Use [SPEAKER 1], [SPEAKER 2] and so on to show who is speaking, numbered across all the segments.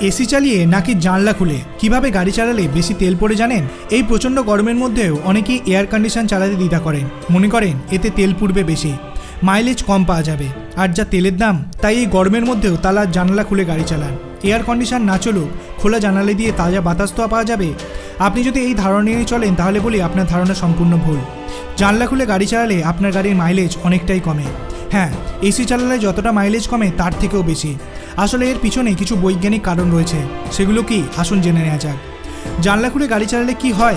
[SPEAKER 1] AC চালিয়ে নাকি জানলা খুলে? কীভাবে গাড়ি চালালে বেশি তেল পড়ে জানেন? এই প্রচণ্ড গরমের মধ্যেও অনেকেই এয়ার কন্ডিশন চালাতে দ্বিধা করেন। মনে করেন, এতে তেল পুড়বে বেশি। মাইলেজ কম পাওয়া যাবে। আর যা তেলের দাম, তাই এই গরমের মধ্যেও তালা জানলা খুলে গাড়ি চালান। এয়ার কন্ডিশন না চলুক, খোলা জানালে দিয়ে তাজা বাতাস তো পাওয়া যাবে। আপনি যদি এই ধারণা নিয়ে চলেন, তাহলে বলি আপনার ধারণা সম্পূর্ণ ভুল। জানলা খুলে গাড়ি চালালে আপনার গাড়ির মাইলেজ অনেকটাই কমে। হ্যাঁ এসি চালালে যতটা মাইলেজ কমে, তার থেকেও বেশি। আসলে এর পিছনে কিছু বৈজ্ঞানিক কারণ রয়েছে। সেগুলো কি? আসুন জেনে নেওয়া যাক। জানলা খুলে গাড়ি চালালে কি হয়?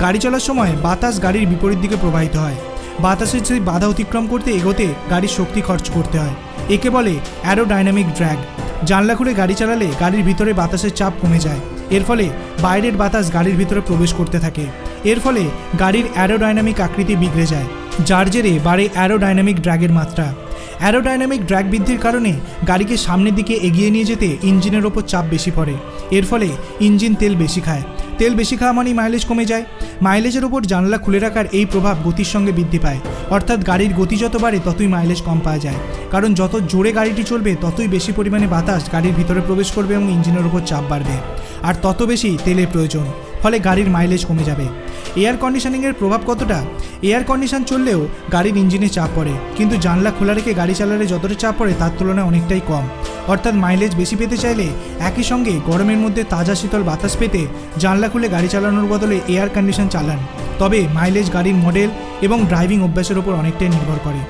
[SPEAKER 1] গাড়ি চলার সময় বাতাস গাড়ির বিপরীত দিকে প্রবাহিত হয়। বাতাসের সেই বাধা অতিক্রম করতে এগোতে গাড়ির শক্তি খরচ করতে হয়। একে বলে অ্যারোডাইনামিক ড্র্যাগ জানলা খুলে গাড়ি চালালে গাড়ির ভিতরে বাতাসের চাপ কমে যায়। এর ফলে বাইরের বাতাস গাড়ির ভিতরে প্রবেশ করতে থাকে। এর ফলে গাড়ির অ্যারোডাইনামিক আকৃতি বিগড়ে যায়। যার জেরে বাড়ে অ্যারোডাইনামিক ড্র্যাগের মাত্রা। অ্যারোডাইনামিক ড্র্যাগ বৃদ্ধির কারণে গাড়িকে সামনের দিকে এগিয়ে নিয়ে যেতে ইঞ্জিনের ওপর চাপ বেশি পড়ে। এর ফলে ইঞ্জিন তেল বেশি খায়। তেল বেশি খাওয়া মানেই মাইলেজ কমে যায়। মাইলেজের ওপর জানলা খুলে রাখার এই প্রভাব গতির সঙ্গে বৃদ্ধি পায়। অর্থাৎ গাড়ির গতি যত বাড়ে, ততই মাইলেজ কম পাওয়া যায়। কারণ যত জোরে গাড়িটি চলবে, ততই বেশি পরিমাণে বাতাস গাড়ির ভিতরে প্রবেশ করবে এবং ইঞ্জিনের ওপর চাপ বাড়বে। আর তত বেশি তেলের প্রয়োজন। ফলে গাড়ির মাইলেজ কমে যাবে। এয়ার কন্ডিশনিংয়ের প্রভাব কতটা? এয়ার কন্ডিশন চললেও গাড়ির ইঞ্জিনে চাপ পড়ে, কিন্তু জানলা খোলা রেখে গাড়ি চালালে যতটা চাপ পড়ে তার তুলনায় অনেকটাই কম। অর্থাৎ মাইলেজ বেশি পেতে চাইলে একই সঙ্গে গরমের মধ্যে তাজা শীতল বাতাস পেতে জানলা খুলে গাড়ি চালানোর বদলে এয়ার কন্ডিশন চালান। তবে মাইলেজ গাড়ির মডেল এবং ড্রাইভিং অভ্যাসের ওপর অনেকটাই নির্ভর করে।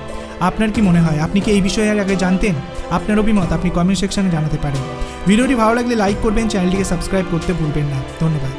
[SPEAKER 1] আপনার কি মনে হয়? আপনি কি এই বিষয়ে এর আগে জানতেন? আপনার অভিমত আপনি কমেন্ট সেকশনে জানাতে পারেন। ভিডিওটি ভালো লাগলে লাইক করবেন চ্যানেলটিকে সাবস্ক্রাইব করতে ভুলবেন না। ধন্যবাদ।